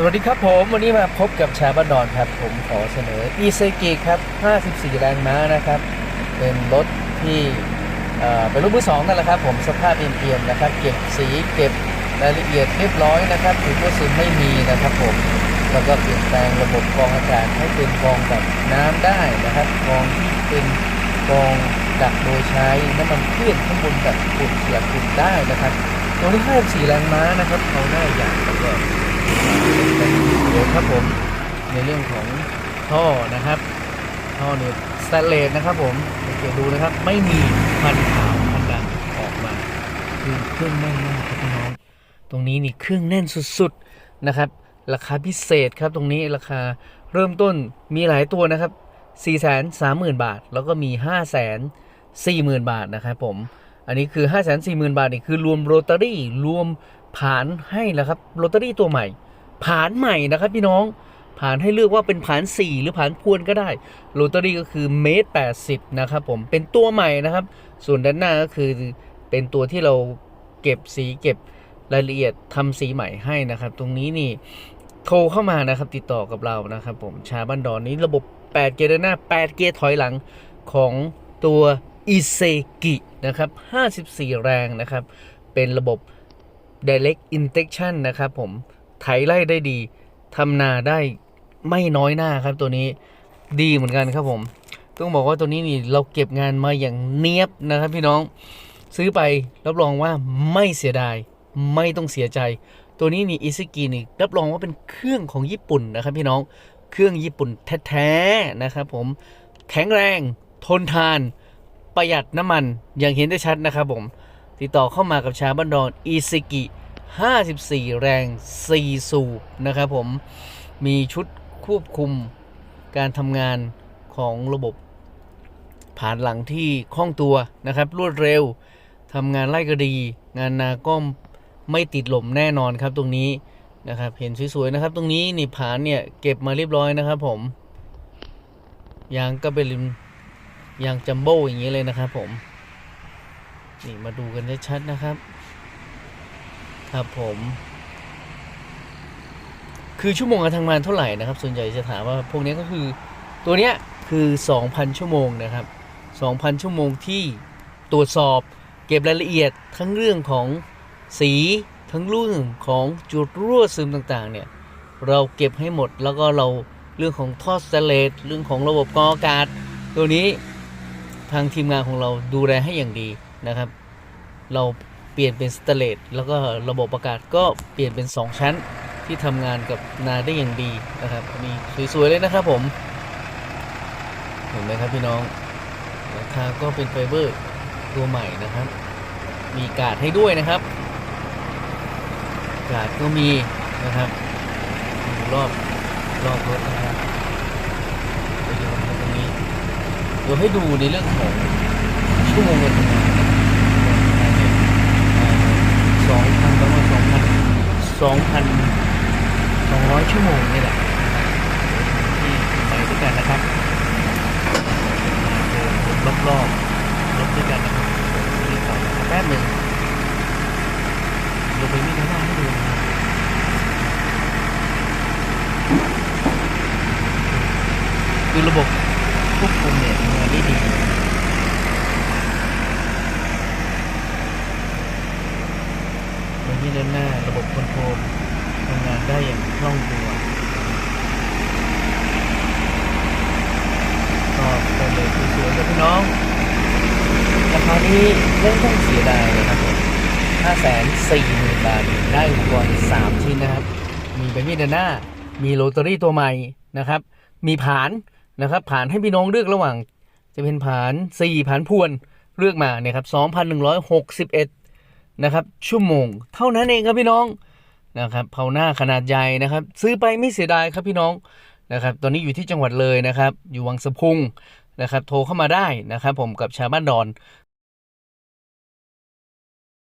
สวัสดีครับผม วันนี้มาพบกับชาบันดอนครับ ผมขอเสนอ e s e g i ครับ 54 แรงม้านะครับ เป็นรถที่เป็นรถมือสองนั่นแหละครับ ผมสภาพเอี่ยมๆนะครับ เก็บสีเก็บรายละเอียดเรียบร้อยนะครับถือว่าซึมไม่มีนะครับผมแล้วก็เปลี่ยนแปลงระบบกรองอากาศให้เป็นกรองแบบน้ำได้นะครับกรองที่เป็นกรองดักโดยใช้น้ำมันเครื่องข้างบนแบบฝุ่นเสียบฝุ่นได้นะครับตรงนี้54แรงม้านะครับเขาหน้าอย่างแล้วก็ เดี๋ยวครับผมในเรื่องของท่อนะครับท่อเนี่ยสแตนเลสนะครับผมสังเกตดูนะครับ ไม่มีพันขาวพันดำออกมาคือเครื่องแน่นมากครับน้องตรงนี้นี่เครื่องแน่นสุดๆนะครับ ราคาพิเศษครับตรงนี้ราคาเริ่มต้นมีหลายตัวนะครับ 4 3 0 0 0 0 บาท แล้วก็มี 5 4 0 0 0 0 บาทนะครับผม อันนี้คือ 5 4 0 0 0 0 บาทนี่คือรวมโรตารี่รวมผ่านให้แล้วครับโรตารี่ตัวใหม่ ผานใหม่นะครับพี่น้องผานให้เลือกว่าเป็นผาน 4 หรือผานพวนก็ได้โรตารี่ก็คือเมตรแปดสิบนะครับผมเป็นตัวใหม่นะครับ ส่วนด้านหน้าก็คือเป็นตัวที่เราเก็บสีเก็บรายละเอียดทำสีใหม่ให้นะครับ ตรงนี้นี่โทรเข้ามานะครับติดต่อกับเรานะครับ ผมชาบันดอนนี้ระบบ 8 เกียร์เดินหน้า 8 เกียร์ถอยหลังของตัวอิเซกินะครับ 54 แรงนะครับ เป็นระบบ direct injection นะครับผม ไถไล่ได้ดีทำนาได้ไม่น้อยหน้าครับตัวนี้ดีเหมือนกันครับผม ต้องบอกว่าตัวนี้นี่เราเก็บงานมาอย่างเนียบนะครับพี่น้องซื้อไปรับรองว่าไม่เสียดาย ไม่ต้องเสียใจ ตัวนี้นี่อิซึกินี่รับรองว่าเป็นเครื่องของญี่ปุ่นนะครับพี่น้องเครื่องญี่ปุ่นแท้ๆนะครับผมแข็งแรงทนทานประหยัดน้ำมันอย่างเห็นได้ชัดนะครับผม ติดต่อเข้ามากับชาบันดอนอิซึกิ 54 แรง4สูบนะครับผมมีชุดควบคุมการทำงานของระบบผ่านหลังที่คล่องตัวนะครับ รวดเร็วทำงานไล่กระดี งานนาก็ไม่ติดหล่มแน่นอนครับตรงนี้นะครับ เห็นสวยๆนะครับ ตรงนี้นี่ผานเนี่ยเก็บมาเรียบร้อยนะครับผมยางก็เป็นยางจัมโบ้อย่างนี้เลยนะครับผม นี่มาดูกันชัดๆนะครับ ครับผม คือชั่วโมงการทำงานเท่าไหร่นะครับ ส่วนใหญ่จะถามว่าพวกนี้ก็คือตัวเนี้ยคือ 2,000 ชั่วโมงนะครับ 2,000 ชั่วโมงที่ตรวจสอบเก็บรายละเอียดทั้งเรื่องของสีทั้งเรื่องของจุดรั่วซึมต่างๆ เนี่ย เราเก็บให้หมดแล้วก็เราเรื่องของท่อสเตเลสเรื่องของระบบกรองอากาศ ตัวนี้ทางทีมงานของเราดูแลให้อย่างดีนะครับ เรา ปลี่ยนเป็นสเตเลสแล้วก็ระบบอากาศก็เปลี่ยนเป็น 2 ชั้นที่ทำงานกับนาได้อย่างดีนะครับมีสวย ๆ เลยนะครับผมเห็นไหมครับพี่น้องราคาก็เป็นไฟเบอร์ตัวใหม่นะครับ มีกาดให้ด้วยนะครับ กาดก็มีนะครับดูรอบรอบรถนะครับไปดูตรงนี้เดี๋ยวให้ดูในเรื่องของชั่วโมงเงินทำงานส องพันประมาณสองพันสองพันสองร้อยชั่วโมงนี่แหละที่ไปด้วยกันนะครับรอบรอบรถด้วยกันนะครับนี่ก่อแป๊บหนึ่งเราไปวิ่งข้างหน้าให้ดูนะคือระบบควบคุมเนี่ยทำงานได้ดี ที่ด้นหน้าระบบคอนโทรลทำงานได้อย่างคล่องตัวก็เป็นเลยสวยๆเลยพี่น้องราคานี้ไม่ต้องเสียดายเลยครับผม5 4 0 0 0บาทได้อุปกรณ์3ชิ้นนะครับ มีเป็นมีดหน้า มีโรตารี่ตัวใหม่นะครับ มีผานนะครับผานให้พี่น้องเลือกระหว่าง จะเป็นผาน 4 ผานพวนเลือกมาเนี่ยครับ2,161 นะครับ ชั่วโมง เท่านั้นเองครับพี่น้องนะครับเผาหน้าขนาดใหญ่นะครับ ซื้อไปไม่เสียดายครับพี่น้องนะครับ ตอนนี้อยู่ที่จังหวัดเลยนะครับ อยู่วังสะพุงนะครับ โทรเข้ามาได้นะครับ ผมกับชาวบ้านดอน